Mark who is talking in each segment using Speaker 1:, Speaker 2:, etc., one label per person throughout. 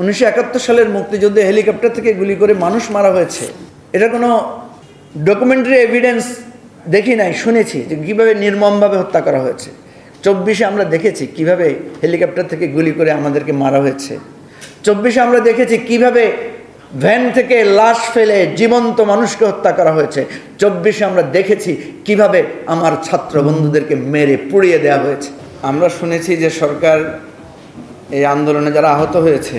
Speaker 1: উনিশশো একাত্তর সালের মুক্তিযুদ্ধে হেলিকপ্টার থেকে গুলি করে মানুষ মারা হয়েছে। এটা কোনো ডকুমেন্টারি এভিডেন্স দেখি নাই, শুনেছি যে কীভাবে নির্মমভাবে হত্যা করা হয়েছে। চব্বিশে আমরা দেখেছি কীভাবে হেলিকপ্টার থেকে গুলি করে আমাদেরকে মারা হয়েছে। চব্বিশে আমরা দেখেছি কীভাবে ভ্যান থেকে লাশ ফেলে জীবন্ত মানুষকে হত্যা করা হয়েছে। চব্বিশে আমরা দেখেছি কীভাবে আমার ছাত্র বন্ধুদেরকে মেরে পুড়িয়ে দেওয়া হয়েছে। আমরা শুনেছি যে সরকার এই আন্দোলনে যারা আহত হয়েছে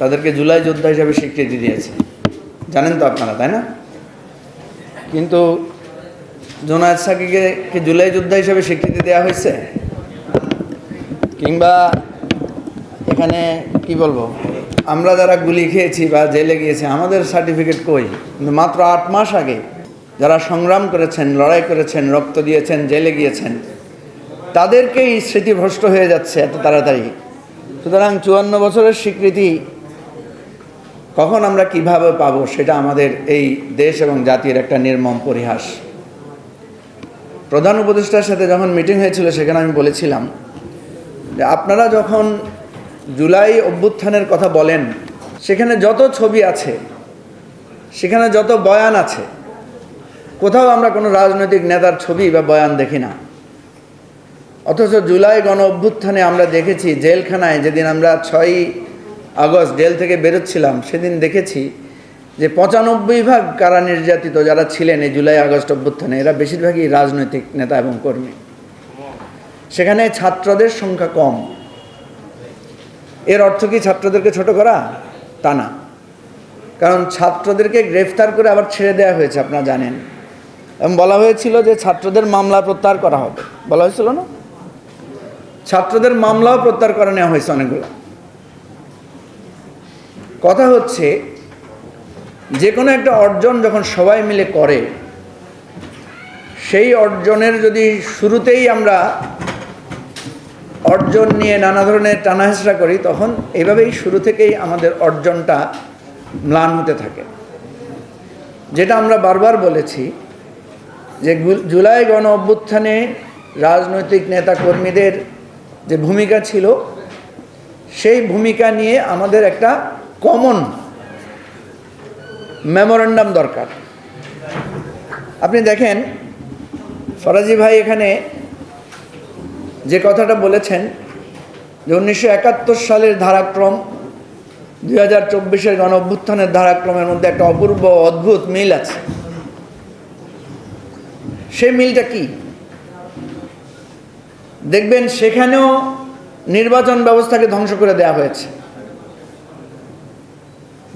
Speaker 1: তাদেরকে জুলাই যোদ্ধা হিসাবে স্বীকৃতি দিয়েছে। জানেন তো আপনারা, তাই না? কিন্তু জোনায়দ সাকিকে জুলাই যোদ্ধা হিসাবে স্বীকৃতি দেওয়া হয়েছে? কিংবা এখানে কি বলব? আমরা যারা গুলি খেয়েছি বা জেলে গিয়েছি, আমাদের সার্টিফিকেট কই? মাত্র আট মাস আগে যারা সংগ্রাম করেছেন, লড়াই করেছেন, রক্ত দিয়েছেন, জেলে গিয়েছেন, তাদেরকেই স্মৃতিভ্রষ্ট হয়ে যাচ্ছে এত তাড়াতাড়ি। সুতরাং চুয়ান্ন বছরের স্বীকৃতি কখন আমরা কীভাবে পাবো সেটা আমাদের এই দেশ এবং জাতির একটা নির্মম পরিহাস। প্রধান উপদেষ্টার সাথে যখন মিটিং হয়েছিল, সেখানে আমি বলেছিলাম যে আপনারা যখন জুলাই অভ্যুত্থানের কথা বলেন, সেখানে যত ছবি আছে, সেখানে যত বয়ান আছে, কোথাও আমরা কোনো রাজনৈতিক নেতার ছবি বা বয়ান দেখি না। অথচ জুলাই গণ অভ্যুত্থানে আমরা দেখেছি, জেলখানায় যেদিন আমরা ছয়ই আগস্ট জেল থেকে বেরোচ্ছিলাম, সেদিন দেখেছি যে পঁচানব্বই ভাগ কারা নির্যাতিত যারা ছিলেন এই জুলাই আগস্ট অভ্যুত্থানে, এরা বেশিরভাগই রাজনৈতিক নেতা এবং কর্মী। সেখানে ছাত্রদের সংখ্যা কম। এর অর্থ কি ছাত্রদেরকে ছোট করা? তা না। কারণ ছাত্রদেরকে গ্রেফতার করে আবার ছেড়ে দেওয়া হয়েছে, আপনারা জানেন। এবং বলা হয়েছিল যে ছাত্রদের মামলা প্রত্যাহার করা হবে। বলা হয়েছিল না? ছাত্রদের মামলাও প্রত্যাহার করে নেওয়া হয়েছে অনেকগুলো। কথা হচ্ছে, যে কোনো একটা অর্জন যখন সবাই মিলে করে, সেই অর্জনের যদি শুরুতেই আমরা অর্জন নিয়ে নানা ধরনের টানাহেসরা করি, তখন এভাবেই শুরু থেকেই আমাদের অর্জনটা ম্লান হতে থাকে। যেটা আমরা বারবার বলেছি, যে জুলাই গণ অভ্যুত্থানে রাজনৈতিক নেতা কর্মীদের যে ভূমিকা ছিল, সেই ভূমিকা নিয়ে আমাদের একটা কমন মেমোরেন্ডাম দরকার। আপনি দেখেন, ফরাজি ভাই এখানে যে কথাটা বলেছেন যে উনিশশো একাত্তর সালের ধারাক্রম, দুই হাজার চব্বিশের গণ অভ্যুত্থানের ধারাক্রমের মধ্যে একটা অপূর্ব অদ্ভুত মিল আছে। সেই মিলটা কি? দেখবেন সেখানেও নির্বাচন ব্যবস্থাকে ধ্বংস করে দেওয়া হয়েছে।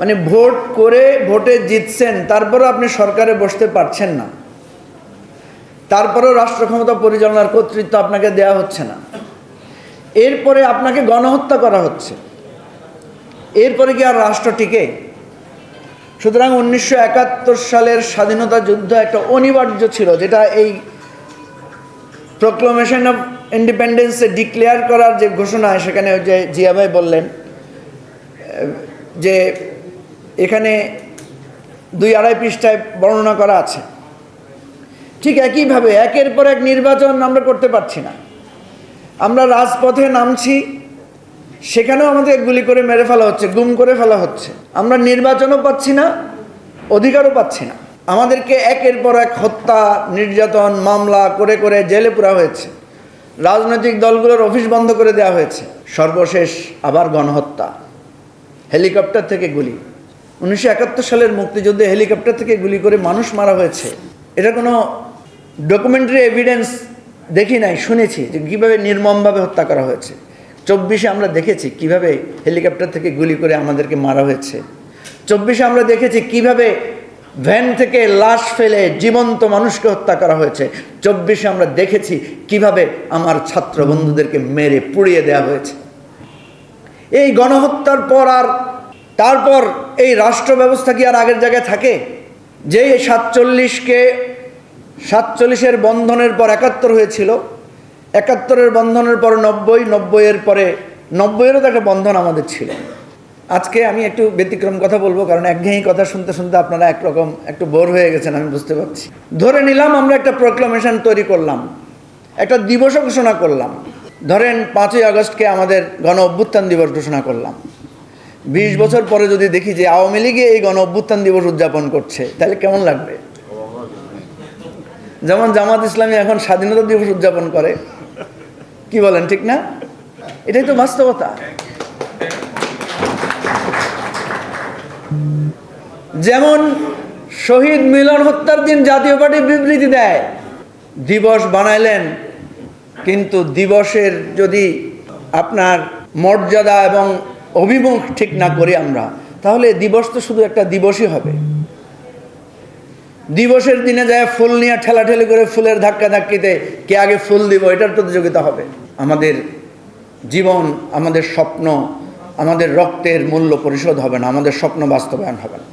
Speaker 1: মানে ভোট করে ভোটে জিতছেন, তারপরও আপনি সরকারে বসতে পারছেন না। তারপরেও রাষ্ট্র ক্ষমতা পরিচালনার কর্তৃত্ব আপনাকে দেয়া হচ্ছে না। এরপরে আপনাকে গণহত্যা করা হচ্ছে। এরপরে কি আর রাষ্ট্র টিকে? সুতরাং উনিশশো একাত্তর সালের স্বাধীনতা যুদ্ধ একটা অনিবার্য ছিল, যেটা এই প্রক্লোমেশন অফ ইন্ডিপেন্ডেন্সে ডিক্লেয়ার করার যে ঘোষণা, সেখানে যে জিয়া ভাই বললেন, যে এখানে দুই আড়াই পৃষ্ঠায় বর্ণনা করা আছে। ঠিক একইভাবে একের পর এক নির্বাচন আমরা করতে পারছি না। আমরা রাজপথে নামছি, সেখানেও আমাদের গুলি করে মেরে ফেলা হচ্ছে, গুম করে ফেলা হচ্ছে। আমরা নির্বাচনও পাচ্ছি না, অধিকারও পাচ্ছি না। আমাদেরকে একের পর এক হত্যা, নির্যাতন, মামলা করে করে জেলে পুরা হয়েছে। রাজনৈতিক দলগুলোর অফিস বন্ধ করে দেওয়া হয়েছে। সর্বশেষ আবার গণহত্যা। হেলিকপ্টার থেকে গুলি। উনিশশো একাত্তর সালের মুক্তিযুদ্ধে হেলিকপ্টার থেকে গুলি করে মানুষ মারা হয়েছে। এটা কোনো ডকুমেন্টারি এভিডেন্স দেখি নাই, শুনেছি যে কীভাবে নির্মমভাবে হত্যা করা হয়েছে। চব্বিশে আমরা দেখেছি কীভাবে হেলিকপ্টার থেকে গুলি করে আমাদেরকে মারা হয়েছে। চব্বিশে আমরা দেখেছি কীভাবে ভ্যান থেকে লাশ ফেলে জীবন্ত মানুষকে হত্যা করা হয়েছে। চব্বিশে আমরা দেখেছি কীভাবে আমার ছাত্র বন্ধুদেরকে মেরে পুড়িয়ে দেওয়া হয়েছে। এই গণহত্যার পর আর তারপর এই রাষ্ট্র ব্যবস্থা কি আর আগের জায়গায় থাকে? যে সাতচল্লিশকে, সাতচল্লিশের বন্ধনের পর একাত্তর হয়েছিল, একাত্তরের বন্ধনের পর নব্বই, নব্বইয়ের পরে, নব্বইয়েরও তো একটা বন্ধন আমাদের ছিল। আজকে আমি একটু ব্যতিক্রম কথা বলব, কারণ একঘেয়েই কথা শুনতে শুনতে আপনারা একরকম একটু বোর হয়ে গেছেন, আমি বুঝতে পারছি। ধরে নিলাম আমরা একটা প্রোক্লামেশন তৈরি করলাম, একটা দিবসও ঘোষণা করলাম। ধরেন পাঁচই আগস্টকে আমাদের গণ অভ্যুত্থান দিবস ঘোষণা করলাম। বিশ বছর পরে যদি দেখি যে আওয়ামী লীগে এই গণ অভ্যুত্থান দিবস উদযাপন করছে, তাহলে কেমন লাগবে? যেমন জামাত ইসলামী এখন স্বাধীনতা দিবস উদযাপন করে, কি বলেন, ঠিক না? এটাই তো বাস্তবতা। যেমন শহীদ মিলন হত্যার দিন জাতীয় পার্টি বিবৃতি দেয়, দিবস বানাইলেন, কিন্তু দিবসের যদি আপনার মর্যাদা এবং অভিমুখ ঠিক না করি আমরা, তাহলে দিবস তো শুধু একটা দিবসই হবে। দিবসের দিনে যায় ফুল নিয়ে ঠেলাঠেলি করে ফুলের ধাক্কা ধাক্কিতে কে আগে ফুল দিব, এটার প্রতিযোগিতা হবে। আমাদের জীবন, আমাদের স্বপ্ন, আমাদের রক্তের মূল্য পরিশোধ হবে না, আমাদের স্বপ্ন বাস্তবায়ন হবে না।